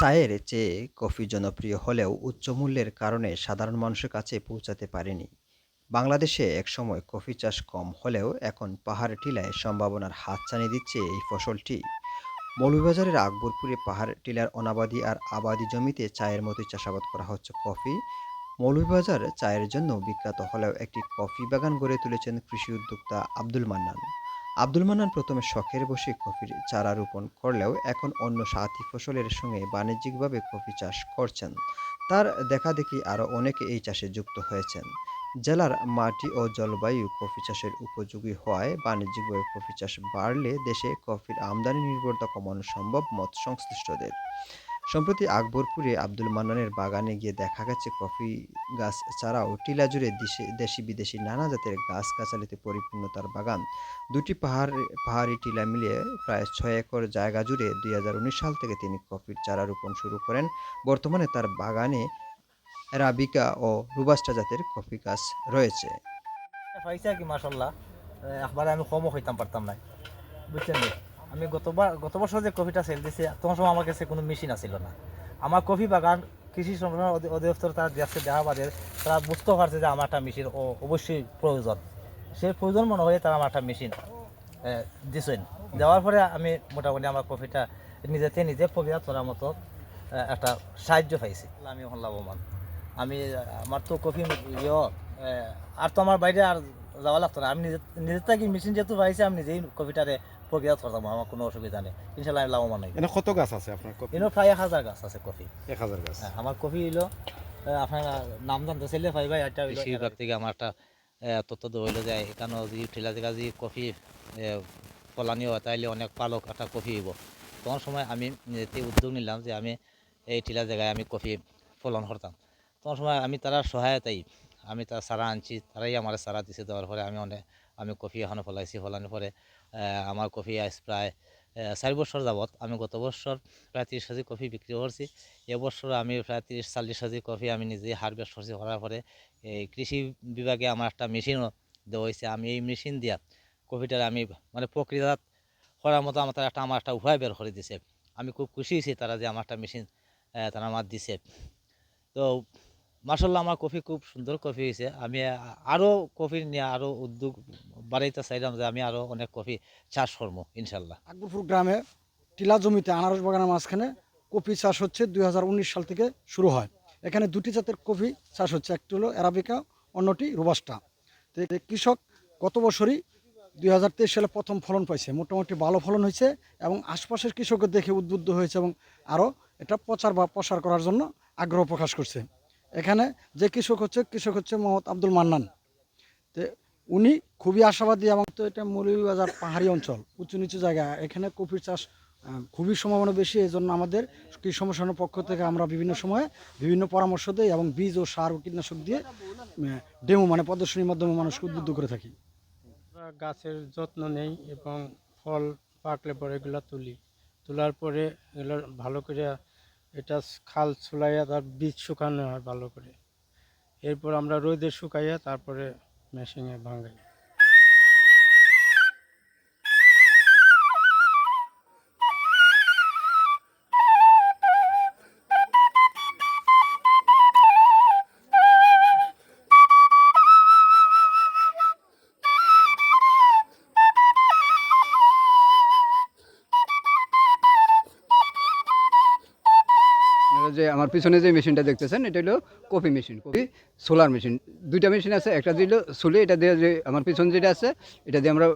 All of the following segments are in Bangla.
চায়ের চেয়ে কফি জনপ্রিয় হলেও উচ্চ মূল্যের কারণে সাধারণ মানুষের কাছে পৌঁছাতে পারেনি। বাংলাদেশে একসময় কফি চাষ কম হলেও এখন পাহাড় টিলায় সম্ভাবনার হাত হাতছানি দিচ্ছে এই ফসলটি। মৌলভীবাজারের আকবরপুরে পাহাড় টিলার অনাবাদি আর আবাদি জমিতে চায়ের মতোই চাষাবাদ করা হচ্ছে কফি। মৌলভীবাজার চায়ের জন্য বিখ্যাত হলেও একটি কফি বাগান গড়ে তুলেছেন কৃষি উদ্যোক্তা আব্দুল মান্নান। আব্দুল মান্নান প্রথমে শখের বসে কফির চারা রোপণ করলেও এখন অন্য সাথী ফসলের সঙ্গে বাণিজ্যিকভাবে কফি চাষ করছেন। তার দেখাদেখি আরও অনেকে এই চাষে যুক্ত হয়েছেন। জেলার মাটি ও জলবায়ু কফি চাষের উপযোগী হওয়ায় বাণিজ্যিকভাবে কফি চাষ বাড়লে দেশে কফির আমদানি নির্ভরতা কমানো সম্ভব মত সংশ্লিষ্টদের সম্প্রতি আকবরপুরে আব্দুল মান্নানের বাগানে গিয়ে দেখা গেছে, কফি গাছ ছাড়াও টিলা জুড়ে দেশি- দেশি বিদেশি নানা জাতের গাছ গাছালিতে পরিপূর্ণ তার বাগান। দুটি পাহাড়, পাহাড়ি টিলা মিলিয়ে প্রায় ছয় একর জায়গা জুড়ে দুই হাজার উনিশ সাল থেকে তিনি কফির চারা রোপণ শুরু করেন। বর্তমানে তার বাগানে রাবিকা ও রুবাস্টা জাতের কফি গাছ রয়েছে। মাসাল্লাহ আমি কমও হইতাম পারতাম না বুঝছেন? আমি গতবার গত বছর যে কফিটা সেল দিছি তোমার সময় আমার কাছে কোনো মেশিন আসিল না। আমার কফি বাগান, কৃষি অধি- অধিদপ্তর তারা দেখছে দেখা বাদে তারা বুঝতে পারছে যে আমার একটা মেশিন অবশ্যই প্রয়োজন। সেই প্রয়োজন মনে হয় তারা আমার একটা মেশিন দিছেন। দেওয়ার পরে আমি মোটামুটি আমার কফিটা নিজেতে নিজে প্রক্রিয়া করার মতো একটা সাহায্য পাইছি। আমি এখন লাভবান। আমি, আমার তো কফি ইয়ে আর তো আমার বাইরে আর যাওয়া লাগতো না। আমি নিজে নিজের থেকে মেশিন যেহেতু পাইছি আমি নিজেই কফিটারে প্রক্রিয়া করতাম আমার কোনো অসুবিধা নেই। ইনশাল্লাহ আমি লাভবান হই এনে কত গাছ আছে আপনার কপি এনে প্রায় এক হাজার গাছ আছে কফি। এক হাজার গাছ। হ্যাঁ, আমার কফি হইল আপনার নাম জানতে চাইলে ভাই ভাই এটা হইল কৃষি বিভাগ থেকে আমার একটা তথ্য দেওয়া হইল যে এখানেও যদি ঠেলা জায়গা যদি কফি ফলানি হয় তাইলে অনেক পালক একটা কফি হইব। তখন সময় আমি নিজেতে উদ্যোগ নিলাম যে আমি এই টিলা জায়গায় আমি কফি ফলন করতাম। তখন সময় আমি তারা সহায়তাই আমি তার সারা আনছি, তারাই আমার সারা দিছে দেওয়ার পরে আমি অনেক, আমি কফি এখনও ফলাইছি, ফলানোর পরে আমার কফি আজ প্রায় চারি বছর যাবত আমি গত বছর প্রায় তিরিশ কেজি কফি বিক্রি করছি। এবছর আমি প্রায় তিরিশ, চল্লিশ কেজি কফি আমি নিজেই হারভেস্ট করছি, করার পরে এই কৃষি বিভাগে আমার একটা মেশিনও দেওয়া হয়েছে। আমি এই মেশিন দিয়া কফিটার আমি মানে প্রক্রিয়াজাত করার মতো আমার একটা আমার একটা উপায় বের করে দিছে। আমি খুব খুশি হয়েছি তারা যে আমার একটা মেশিন তারা আমার দিছে। তো মার্শাল্লাহ আমার কফি খুব সুন্দর কফি হয়েছে আমি আরও কফি নিয়ে আরও উদ্যোগ বাড়াইতে চাইলাম যে আমি আরও অনেক কফি চাষ করব ইনশাল্লাহ আকবরপুর গ্রামে টিলা জমিতে আনারস বাগানের মাঝখানে কফি চাষ হচ্ছে দুই হাজার উনিশ সাল থেকে শুরু হয়। এখানে দুটি জাতের কফি চাষ হচ্ছে, একটি হলো অ্যারাবিকা, অন্যটি রোবাস্টা। তো কৃষক গত বছরই দুই হাজার তেইশ সালে প্রথম ফলন পাইছে। মোটামুটি ভালো ফলন হয়েছে এবং আশপাশের কৃষকের দেখে উদ্বুদ্ধ হয়েছে এবং আরও এটা প্রচার বা প্রসার করার জন্য আগ্রহ প্রকাশ করছে। এখানে যে কৃষক হচ্ছে কৃষক হচ্ছে মোহাম্মদ আব্দুল মান্নান। তো উনি খুবই আশাবাদী এবং তো এটা মৌলভীবাজার পাহাড়ি অঞ্চল, উঁচু নিচু জায়গা। এখানে কফির চাষ খুবই সম্ভাবনা বেশি এই জন্য আমাদের কৃষি সম্মেলনের পক্ষ থেকে আমরা বিভিন্ন সময়ে বিভিন্ন পরামর্শ দিই এবং বীজ ও সার ও কীটনাশক দিয়ে ডেমো মানে প্রদর্শনীর মাধ্যমে মানুষকে উদ্বুদ্ধ করে থাকি। গাছের যত্ন নেই এবং ফল পাকলে পরে এগুলো তুলি। তোলার পরে এগুলো ভালো করে এটা খাল ছুলাইয়া তার বীজ শুকানো হয় ভালো করে। এরপর আমরা রোদে শুকাইয়া তারপরে মেশিনে ভাঙাই আপনারা যে আমার পিছনে যে মেশিনটা দেখতেছেন, এটা হলো copy machine. Copy, solar machine. দুইটা মেশিন আছে, একটা দিল সুলি, এটা দিয়ে যে আমার পিছনে যেটা আছে, এটা দিয়ে আমরা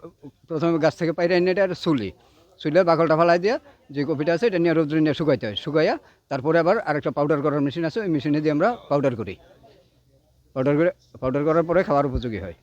প্রথমে গাছ থেকে পাইরে এনে এটা আর সুলি। সুলে বাকলটা ফালাই দিয়ে যে কপিটা আছে, এটা নিয়ে রোদ্রে নিয়ে শুকাইতে হয়। শুকাইয়া তারপরে আবার আরেকটা পাউডার করার মেশিন আছে, ওই মেশিনে দিয়ে আমরা পাউডার করি। পাউডার করে পাউডার করার পরে খাওয়ার উপযোগী হয়।